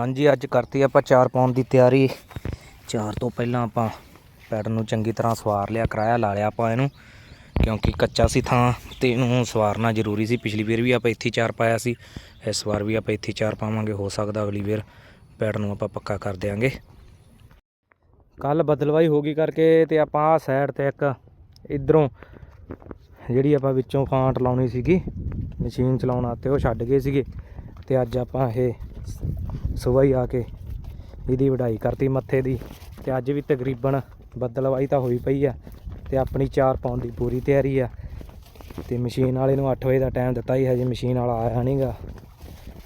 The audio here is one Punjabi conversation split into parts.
ਹਾਂਜੀ, ਅੱਜ ਕਰਤੀ ਆਪਾਂ ਚਾਰ ਪਾਉਣ ਦੀ ਤਿਆਰੀ। ਚਾਰ ਤੋਂ ਪਹਿਲਾਂ ਆਪਾਂ ਪੈਡ ਨੂੰ ਚੰਗੀ ਤਰ੍ਹਾਂ ਸਵਾਰ ਲਿਆ, ਕਰਾਇਆ ਲਾ ਲਿਆ ਆਪਾਂ ਇਹਨੂੰ, ਕਿਉਂਕਿ ਕੱਚਾ ਸੀ ਥਾਂ ਤੇ ਇਹਨੂੰ ਸਵਾਰਨਾ ਜ਼ਰੂਰੀ ਸੀ। ਪਿਛਲੀ ਵਾਰ ਵੀ ਆਪਾਂ ਇੱਥੇ ਚਾਰ ਪਾਇਆ ਸੀ, ਇਸ ਵਾਰ ਵੀ ਆਪਾਂ ਇੱਥੇ ਚਾਰ ਪਾਵਾਂਗੇ, ਹੋ ਸਕਦਾ ਅਗਲੀ ਵਾਰ ਪੈਡ ਨੂੰ ਆਪਾਂ ਪੱਕਾ ਕਰ ਦਿਆਂਗੇ। ਕੱਲ ਬਦਲਵਾਈ ਹੋ ਗਈ ਕਰਕੇ ਤੇ ਆਪਾਂ ਆਹ ਸਾਈਡ ਤੇ ਇੱਕ ਇਧਰੋਂ ਜਿਹੜੀ ਆਪਾਂ ਵਿੱਚੋਂ ਫਾਂਟ ਲਾਉਣੀ ਸੀਗੀ, ਮਸ਼ੀਨ ਚਲਾਉਣ ਆਤੇ ਉਹ ਛੱਡ ਗਏ ਸੀਗੇ। ਤੇ ਅੱਜ ਆਪਾਂ ਇਹ ਸਵੇਰ ਹੀ ਆ ਕੇ ਇਹਦੀ ਵਢਾਈ ਕਰਤੀ ਮੱਥੇ ਦੀ ਤੇ ਅੱਜ ਵੀ ਤਕਰੀਬਨ ਬੱਦਲਵਾਈ ਤਾਂ ਹੋਈ ਪਈ ਆ ਤੇ ਆਪਣੀ 4 ਪਾਉਣ ਦੀ ਪੂਰੀ ਤਿਆਰੀ ਆ ਤੇ ਮਸ਼ੀਨ ਵਾਲੇ ਨੂੰ 8 ਵਜੇ ਦਾ ਟਾਈਮ ਦਿੱਤਾ ਹੀ, ਹਜੇ ਮਸ਼ੀਨ ਵਾਲਾ ਆਇਆ ਨਹੀਂਗਾ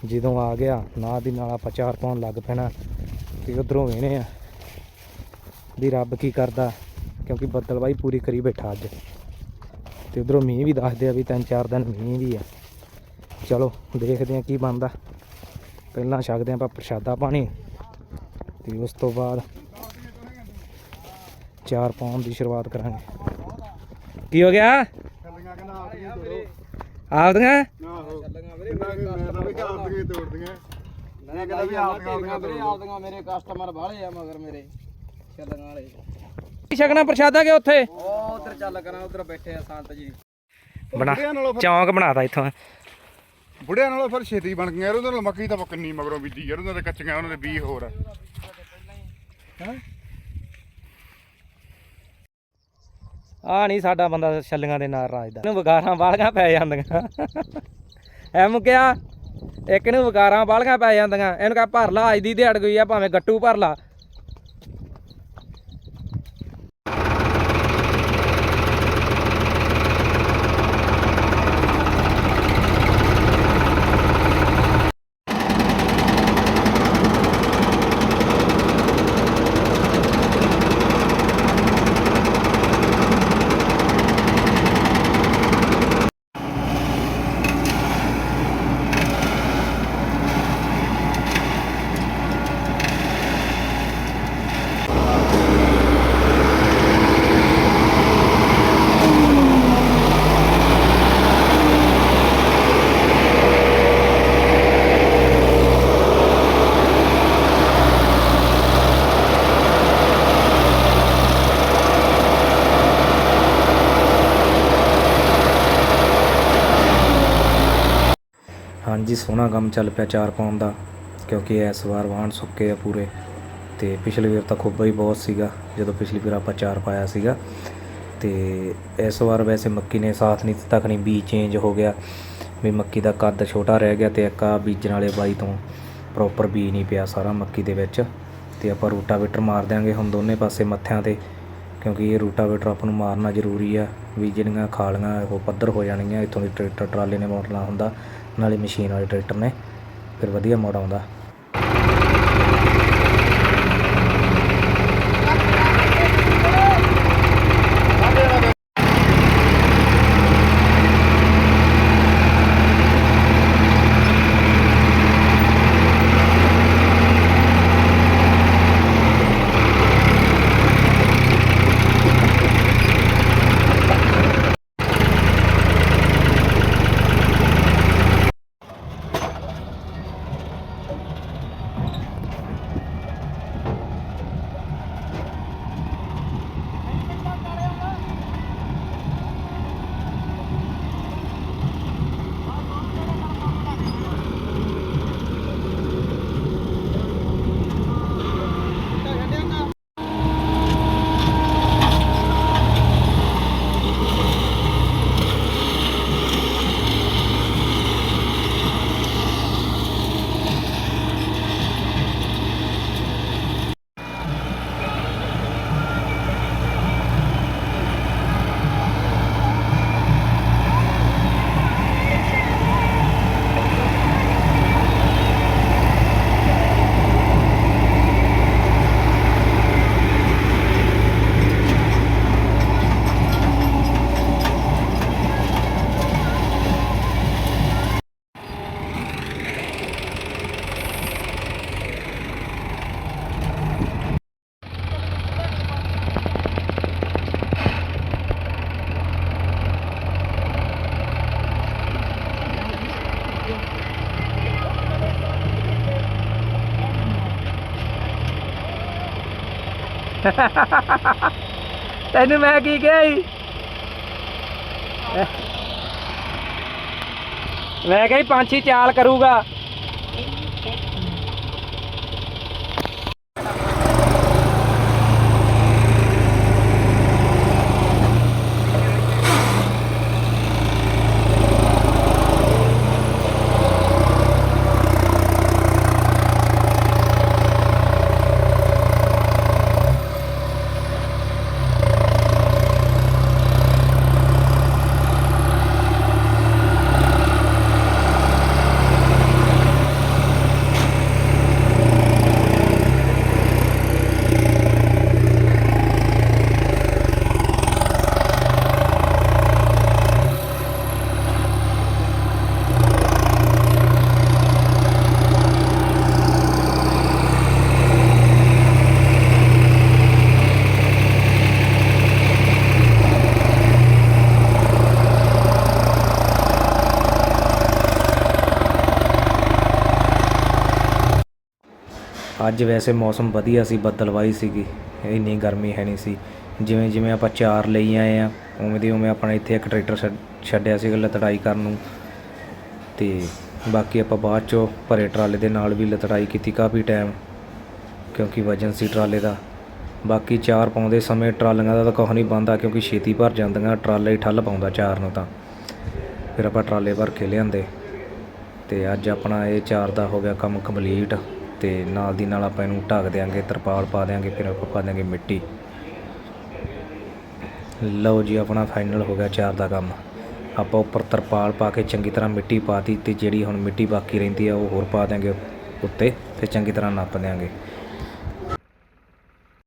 ਜਦੋਂ ਆ ਗਿਆ ਨਾਲ ਦੀ ਨਾਲ ਆਪਾਂ 4 ਪਾਉਣ ਲੱਗ ਪੈਣਾ ਤੇ ਉਧਰੋਂ ਵੇਣੇ ਆ ਵੀ ਰੱਬ ਕੀ ਕਰਦਾ, ਕਿਉਂਕਿ ਬੱਦਲਵਾਈ ਪੂਰੀ ਕਰੀ ਬੈਠਾ ਅੱਜ। ਤੇ ਉਧਰੋਂ ਮੀਂਹ ਵੀ ਦੱਸਦੇ ਆ ਵੀ ਤਿੰਨ ਚਾਰ ਦਿਨ ਮੀਂਹ ਵੀ ਆ। ਚਲੋ, ਦੇਖਦੇ ਆ ਕੀ ਬਣਦਾ। ਪਹਿਲਾਂ ਛਕਦੇ ਆਪਾਂ ਪ੍ਰਸ਼ਾਦਾ ਪਾਣੀ ਤੇ ਉਸ ਤੋਂ ਬਾਅਦ ਚਾਰ ਪਾਉਣ ਦੀ ਸ਼ੁਰੂਆਤ ਕਰਾਂਗੇ। ਕੀ ਹੋ ਗਿਆ? ਆਪਦੀਆਂ? ਮੇਰੇ ਕਸਟਮਰ ਬਾਹਲੇ ਆ ਮਗਰ ਮੇਰੇ ਚੱਲਣ ਵਾਲੇ ਕੀ ਛਕਣਾ ਪ੍ਰਸ਼ਾਦਾ ਕਿ ਉੱਥੇ? ਉਹ ਉਧਰ ਚੱਲ ਕਰਾਂ ਉਧਰ ਬੈਠੇ ਆ ਸੰਤ ਜੀ। ਬਣਾ ਚੌਂਕ ਬਣਾਤਾ ਇੱਥੋਂ। ਬੁੜਿਆਂ ਨਾਲੋਂ ਫਿਰ ਛੇਤੀ ਬਣ ਗਈਆਂ, ਯਾਰ ਉਹਨਾਂ ਨਾਲ ਮੱਕੀ ਤਾਂ ਪੱਕਣੀ ਮਗਰੋਂ ਬੀਜੀ ਯਾਰ, ਉਹਨਾਂ ਦੇ ਕੱਚੀਆਂ, ਉਹਨਾਂ ਦੇ ਬੀਜ ਹੋਰ ਆ। ਹੈਂ? ਆ ਨਹੀਂ ਸਾਡਾ ਬੰਦਾ ਛੱਲੀਆਂ ਦੇ ਨਾਲ ਰਾਜਦਾ ਇਹਨੂੰ ਵਿਗਾਰਾਂ ਵਾਲੀਆਂ ਪੈ ਜਾਂਦੀਆਂ। ਐ ਮੁਕਿਆ, ਇੱਕ ਨੂੰ ਵਿਗਾਰਾਂ ਵਾਲੀਆਂ ਪੈ ਜਾਂਦੀਆਂ। ਇਹਨੂੰ ਕਹ ਭਰ ਲਾ, ਅੱਜ ਦੀ ਦਿਹਾੜ ਗਈ ਆ, ਭਾਵੇਂ ਗੱਟੂ ਭਰ ਲਾ। ਹਾਂਜੀ, ਸੋਹਣਾ ਕੰਮ ਚੱਲ ਪਿਆ ਚਾਰ ਪਾਉਣ ਦਾ, ਕਿਉਂਕਿ ਇਸ ਵਾਰ ਵਾਹਣ ਸੁੱਕੇ ਆ ਪੂਰੇ। ਤੇ ਪਿਛਲੀ ਵਾਰ ਤਾਂ ਖੁੱਬਾ ਹੀ ਬਹੁਤ ਸੀਗਾ, ਜਦੋਂ ਪਿਛਲੀ ਵਾਰ ਆਪਾਂ ਚਾਰ ਪਾਇਆ ਸੀਗਾ। ਤੇ ਇਸ ਵਾਰ ਵੈਸੇ ਮੱਕੀ ਨੇ ਸਾਥ ਨਹੀਂ ਦਿੱਤਾ ਖਣੀ ਬੀ ਚੇਂਜ ਹੋ ਗਿਆ। ਵੀ ਮੱਕੀ ਦਾ ਕੱਦ ਛੋਟਾ ਰਹਿ ਗਿਆ ਤੇ ਇੱਕ ਆ ਬੀਜਣ ਵਾਲੇ ਬਾਈ ਤੋਂ ਪ੍ਰੋਪਰ ਬੀ ਨਹੀਂ ਪਿਆ ਸਾਰਾ ਮੱਕੀ ਦੇ ਵਿੱਚ। ਤੇ ਆਪਾਂ ਰੂਟਾਵੇਟਰ ਮਾਰ ਦਿਆਂਗੇ ਹੁਣ ਦੋਨੇ ਪਾਸੇ ਮੱਥਿਆਂ ਤੇ, ਕਿਉਂਕਿ ਇਹ ਰੂਟਾਵੇਟਰ ਆਪਾਂ ਨੂੰ ਮਾਰਨਾ ਜ਼ਰੂਰੀ ਆ। ਵੀ ਜਿਹੜੀਆਂ ਖਾਲੀਆਂ ਉਹ ਪੱਧਰ ਹੋ ਜਾਣਗੀਆਂ, ਇੱਥੋਂ ਦੀ ਟਰੈਕਟਰ ਟਰਾਲੇ ਨੇ ਮੋੜਨਾ ਹੁੰਦਾ। ਨਾਲੇ ਮਸ਼ੀਨ ਵਾਲੇ ਟਰੈਕਟਰ ਨੇ ਫਿਰ ਵਧੀਆ ਮੋੜ ਆਉਂਦਾ। ਤੈਨੂੰ ਮੈਂ ਕੀ ਕਿਹਾ ਸੀ? ਮੈਂ ਕਿਹਾ ਸੀ ਪੰਛੀ ਚਾਲ ਕਰੂਗਾ। ਅੱਜ ਵੈਸੇ ਮੌਸਮ ਵਧੀਆ ਸੀ ਬੱਦਲਵਾਈ ਸੀਗੀ। ਇੰਨੀ ਗਰਮੀ ਹੈ ਨਹੀਂ ਸੀ। ਜਿਵੇਂ ਜਿਵੇਂ ਆਪਾਂ ਚਾਰ ਲਈ ਆਏ ਆ ਉਵੇਂ ਦੀ ਉਵੇਂ ਆਪਣਾ ਇੱਥੇ ਇੱਕ ਟਰੈਕਟਰ ਛੱਡ- ਛੱਡਿਆ ਸੀਗਾ ਲਤੜਾਈ ਕਰਨ ਨੂੰ। ਤੇ ਬਾਕੀ ਆਪਾਂ ਬਾਅਦ ਚੋਂ ਭਰੇ ਟਰਾਲੇ ਦੇ ਨਾਲ ਵੀ ਲਤੜਾਈ ਕੀਤੀ ਕਾਫੀ ਟਾਈਮ ਕਿਉਂਕਿ ਵਜਨ ਸੀ ਟਰਾਲੇ ਦਾ। ਬਾਕੀ ਚਾਰ ਪਾਉਂਦੇ ਸਮੇਂ ਟਰਾਲੀਆਂ ਦਾ ਤਾਂ ਕੁਛ ਨਹੀਂ ਬੰਦਾ ਕਿਉਂਕਿ ਛੇਤੀ ਭਰ ਜਾਂਦੀਆਂ, ਟਰਾਲੇ ਹੀ ਠੱਲ ਪਾਉਂਦਾ ਚਾਰ ਨੂੰ ਤਾਂ। ਫਿਰ ਆਪਾਂ ਟਰਾਲੇ ਭਰ ਕੇ ਲਿਆਂਦੇ। ਤੇ ਅੱਜ ਆਪਣਾ ਇਹ ਚਾਰ ਦਾ ਹੋ ਗਿਆ ਕੰਮ ਕੰਪਲੀਟ ਤੇ ਨਾਲ ਦੀ ਨਾਲ ਆਪਾਂ ਇਹਨੂੰ ਢੱਕ ਦਿਆਂਗੇ, ਤਰਪਾਲ ਪਾ ਦਿਆਂਗੇ, ਫਿਰ ਆਪਾਂ ਪਾ ਦਿਆਂਗੇ ਮਿੱਟੀ। ਲਓ ਜੀ, ਆਪਣਾ ਫਾਈਨਲ ਹੋ ਗਿਆ ਚਾਰ ਦਾ ਕੰਮ। ਆਪਾਂ ਉੱਪਰ ਤਰਪਾਲ ਪਾ ਕੇ ਚੰਗੀ ਤਰ੍ਹਾਂ ਮਿੱਟੀ ਪਾਤੀ ਤੇ ਜਿਹੜੀ ਹੁਣ ਮਿੱਟੀ ਬਾਕੀ ਰਹਿੰਦੀ ਆ, ਉਹ ਹੋਰ ਪਾ ਦਿਆਂਗੇ ਉੱਤੇ, ਫਿਰ ਚੰਗੀ ਤਰ੍ਹਾਂ ਨੱਪ ਦਿਆਂਗੇ।